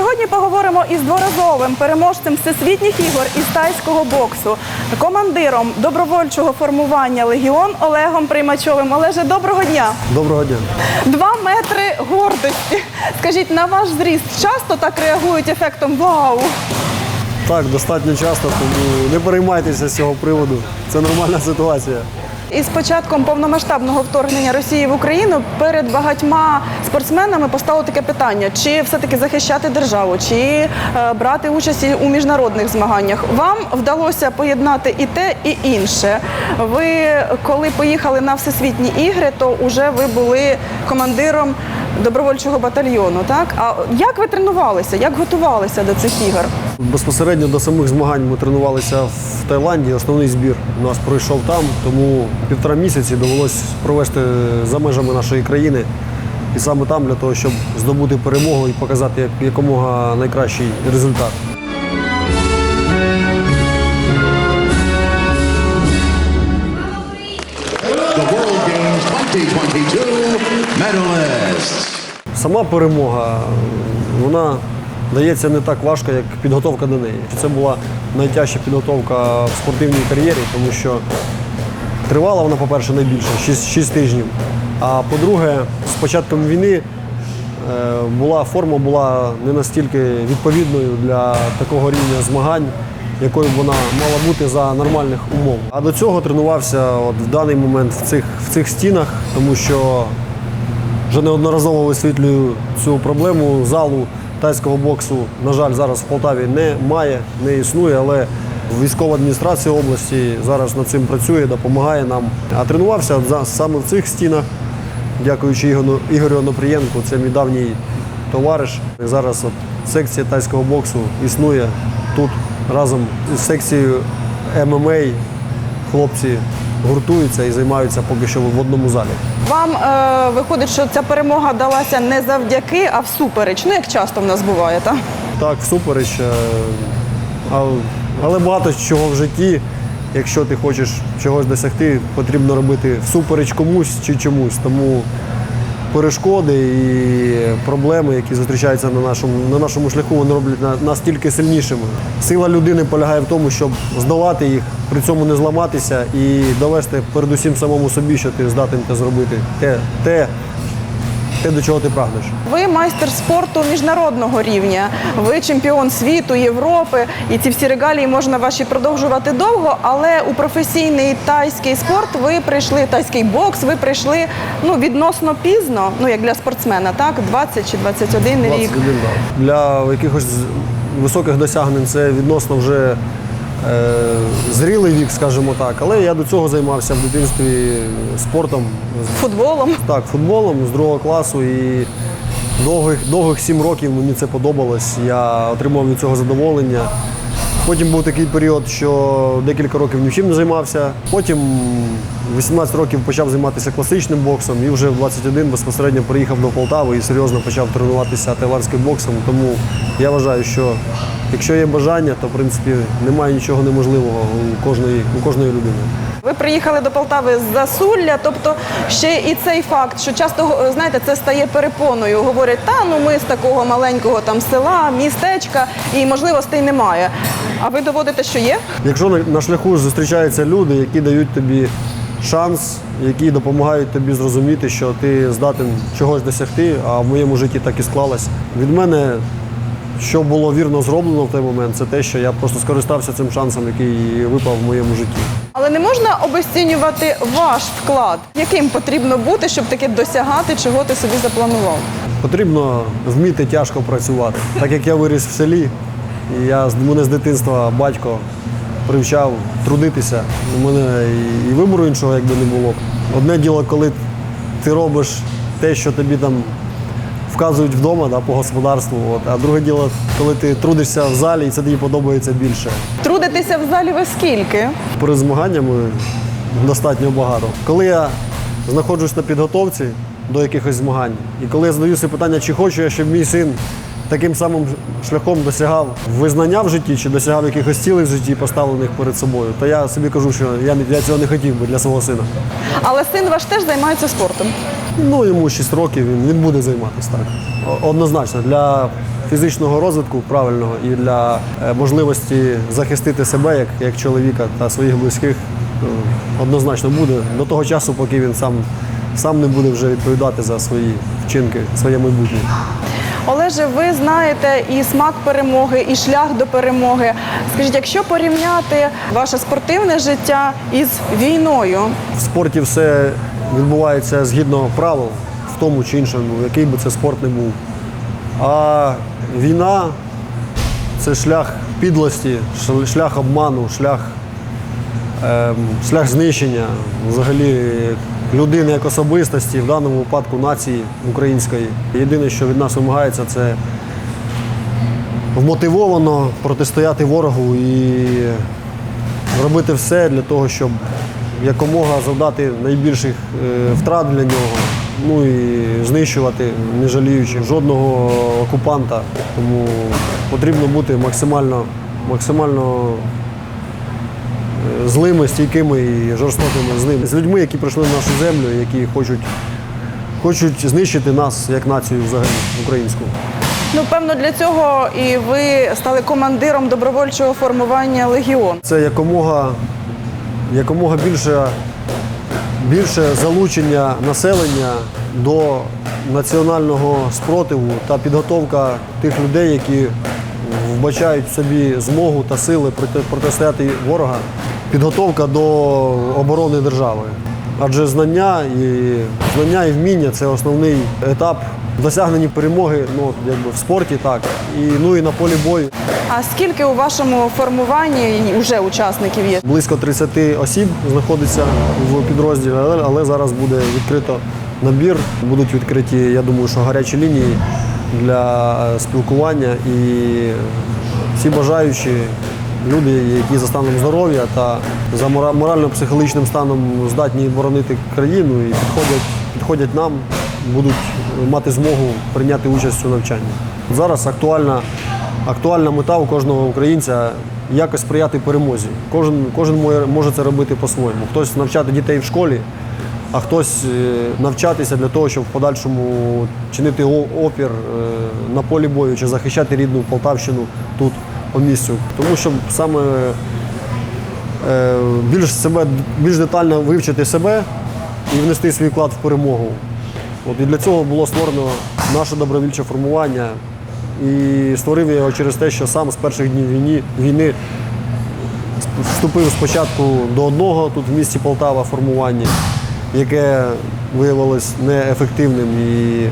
Сьогодні поговоримо із дворазовим переможцем всесвітніх ігор із тайського боксу, командиром добровольчого формування Легіон Олегом Приймачовим. Олеже, доброго дня! Доброго дня. Два метри гордості. Скажіть, на ваш зріст часто так реагують ефектом вау? Так, достатньо часто, тому не переймайтеся з цього приводу. Це нормальна ситуація. Із початком повномасштабного вторгнення Росії в Україну перед багатьма спортсменами постало таке питання: чи все-таки захищати державу, чи е, брати участь у міжнародних змаганнях. Вам вдалося поєднати і те, і інше. Ви коли поїхали на всесвітні ігри, то вже ви були командиром добровольчого батальйону. Так а як ви тренувалися? Як готувалися до цих ігор? Безпосередньо до самих змагань ми тренувалися в Таїланді. Основний збір у нас пройшов там, тому півтора місяці довелося провести за межами нашої країни. І саме там для того, щоб здобути перемогу і показати як- якомога найкращий результат. The World Games 2022 medalists. Сама перемога вона дається не так важко, як підготовка до неї. Це була найтяжча підготовка в спортивній кар'єрі, тому що тривала вона, по-перше, найбільше 6, 6 тижнів. А по-друге, з початком війни е, була форма була не настільки відповідною для такого рівня змагань, якою б вона мала бути за нормальних умов. А до цього тренувався от в даний момент в цих, в цих стінах, тому що вже неодноразово висвітлюю цю проблему залу тайського боксу. На жаль, зараз в Полтаві немає, не існує, але військова адміністрація області зараз над цим працює, допомагає нам. А тренувався саме в цих стінах, дякуючи Ігорю, Онопрієнку, це мій давній товариш. Зараз от секція тайського боксу існує тут разом з секцією ММА. Хлопці гуртуються і займаються поки що в одному залі. Вам е, виходить, що ця перемога далася не завдяки, а всупереч. Ну як часто в нас буває, так? Так, всупереч. е, але, Але багато чого в житті, якщо ти хочеш чогось досягти, потрібно робити всупереч комусь чи чомусь. Тому перешкоди і проблеми, які зустрічаються на нашому, на нашому шляху, вони роблять на- нас тільки сильнішими. Сила людини полягає в тому, щоб здолати їх, при цьому не зламатися і довести передусім самому собі, що ти здатен те зробити. Те, те, те, до чого ти прагнеш. Ви майстер спорту міжнародного рівня, ви чемпіон світу, Європи, і ці всі регалії можна ваші продовжувати довго. Але у професійний тайський спорт ви прийшли, тайський бокс, ви прийшли ну відносно пізно, ну як для спортсмена, так 20 чи 21 рік. 21, да. Для якихось високих досягнень це відносно вже зрілий вік, скажімо так. Але я до цього займався в дитинстві спортом, Футболом. так, футболом з другого класу. І довгих, довгих сім років мені це подобалось. Я отримав від цього задоволення. Потім був такий період, що декілька років нічим не займався. Потім 18 років почав займатися класичним боксом і вже в 21 безпосередньо приїхав до Полтави і серйозно почав тренуватися тайландським боксом. Тому я вважаю, що якщо є бажання, то в принципі немає нічого неможливого у кожної, у кожної людини. Ви приїхали до Полтави з Засулля, тобто ще і цей факт, що часто знаєте, це стає перепоною. Говорять, та ну ми з такого маленького там села, містечка, і можливостей немає. А ви доводите, що є? Якщо на, шляху зустрічаються люди, які дають тобі шанс, які допомагають тобі зрозуміти, що ти здатен чогось досягти, а в моєму житті так і склалось. Від мене, що було вірно зроблено в той момент, це те, що я просто скористався цим шансом, який випав в моєму житті. Але не можна обесцінювати ваш вклад, яким потрібно бути, щоб таки досягати, чого ти собі запланував. Потрібно вміти тяжко працювати. Так як я виріс в селі, і я з- мене з дитинства батько привчав трудитися. У мене і вибору іншого якби не було. Одне діло, коли ти робиш те, що тобі там вказують вдома да, по господарству. От. А друге діло, коли ти трудишся в залі, і це тобі подобається більше. Трудитися в залі ви скільки? Перед змаганнями достатньо багато. Коли я знаходжусь на підготовці до якихось змагань, і коли я задаю собі питання, чи хочу я, щоб мій син таким самим шляхом досягав визнання в житті, чи досягав якихось цілей в житті, поставлених перед собою, то я собі кажу, що я, я цього не хотів би для свого сина. Але син ваш теж займається спортом. Ну, йому 6 років, він, він буде займатися так. Однозначно, для фізичного розвитку правильного і для е, можливості захистити себе як, як чоловіка та своїх близьких е, однозначно буде до того часу, поки він сам, сам не буде вже відповідати за свої вчинки, своє майбутнє. Олеже, ви знаєте і смак перемоги, і шлях до перемоги. Скажіть, якщо порівняти ваше спортивне життя із війною, В спорті все відбувається згідно правил, в тому чи іншому, який би це спорт не був. А війна це шлях підлості, шлях обману, шлях, ем, шлях знищення взагалі людини як особистості, в даному випадку нації української. Єдине, що від нас вимагається, це вмотивовано протистояти ворогу і робити все для того, щоб якомога завдати найбільших е, втрат для нього. Ну і знищувати, не жаліючи жодного окупанта. Тому потрібно бути максимально, максимально е, злими, стійкими і жорстокими з ними. З людьми, які прийшли на нашу землю, які хочуть, хочуть знищити нас як націю взагалі українську. ну певно для цього і ви стали командиром добровольчого формування Легіон. Це якомога, якомога більше, більше залучення населення до національного спротиву та підготовка тих людей, які вбачають в собі змогу та сили проти- протистояти ворога, підготовка до оборони держави. Адже знання і знання і вміння це основний етап досягнення перемоги ну, якби в спорті, так, і, ну і на полі бою. А скільки у вашому формуванні вже учасників є? Близько 30 осіб знаходиться в підрозділі, але, але зараз буде відкрито набір. Будуть відкриті, я думаю, що гарячі лінії для е, спілкування і всі бажаючі люди, які за станом здоров'я та за мора- морально-психологічним станом здатні боронити країну і підходять, підходять нам, будуть мати змогу прийняти участь у навчанні. Зараз актуальна Актуальна мета у кожного українця якось сприяти перемозі. Кожен, кожен може це робити по-своєму. Хтось навчати дітей в школі, а хтось е, навчатися для того, щоб в подальшому чинити опір е, на полі бою чи захищати рідну Полтавщину тут по місцю. Тому що саме е, більш себе більш детально вивчити себе і внести свій вклад в перемогу. От і для цього було створено наше добровільче формування. І створив я його через те, що сам з перших днів війни, війни вступив спочатку до одного тут в місті Полтава формування, яке виявилось неефективним і,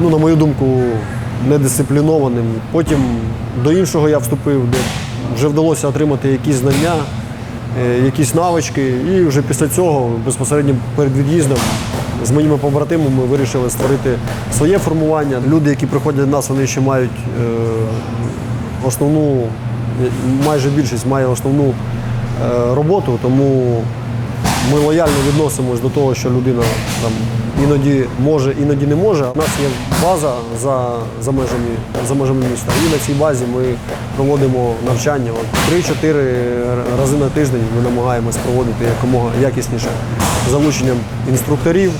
ну, на мою думку, недисциплінованим. Потім до іншого я вступив, де вже вдалося отримати якісь знання, е, якісь навички. І вже після цього, безпосередньо перед від'їздом, з моїми побратимами вирішили створити своє формування. Люди, які приходять до нас, вони ще мають е, основну, майже більшість має основну е, роботу, тому ми лояльно відносимось до того, що людина там іноді може, іноді не може. У нас є база за, за, межами, за межами міста. І на цій базі ми проводимо навчання. От 3-4 рази на тиждень ми намагаємось проводити якомога якісніше залученням інструкторів,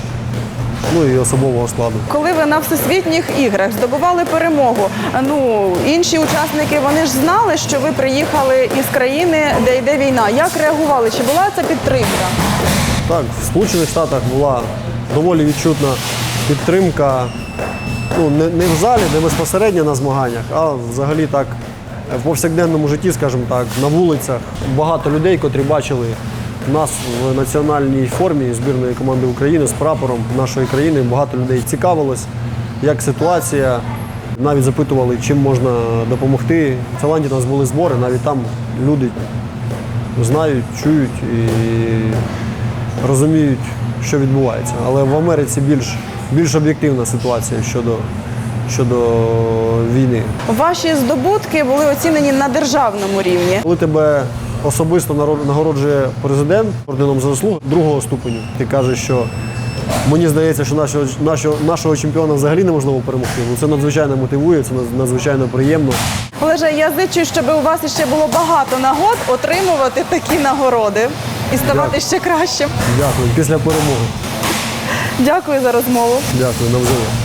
ну і особового складу. Коли ви на всесвітніх іграх здобували перемогу, ну інші учасники вони ж знали, що ви приїхали із країни, де йде війна. Як реагували? Чи була ця підтримка? Так, в Сполучених Штатах була доволі відчутна підтримка. Ну, не, не в залі, не безпосередньо на змаганнях, а взагалі так в повсякденному житті, скажімо так, на вулицях. Багато людей, котрі бачили нас в національній формі збірної команди України з прапором нашої країни. Багато людей цікавилось, як ситуація. Навіть запитували, чим можна допомогти. В Таїланді у нас були збори, навіть там люди знають, чують і розуміють, що відбувається. Але в Америці більш, більш об'єктивна ситуація щодо, щодо війни. Ваші здобутки були оцінені на державному рівні. Коли тебе особисто нагороджує президент орденом за заслуги другого ступеню, ти кажеш, що мені здається, що нашого, нашого, нашого чемпіона взагалі неможливо перемогти. Ну, це надзвичайно мотивує, це надзвичайно приємно. Олеже, я зичу, щоб у вас ще було багато нагод отримувати такі нагороди і ставати Дякую. ще кращим. Дякую. Після перемоги. Дякую за розмову. Дякую, навзаєм.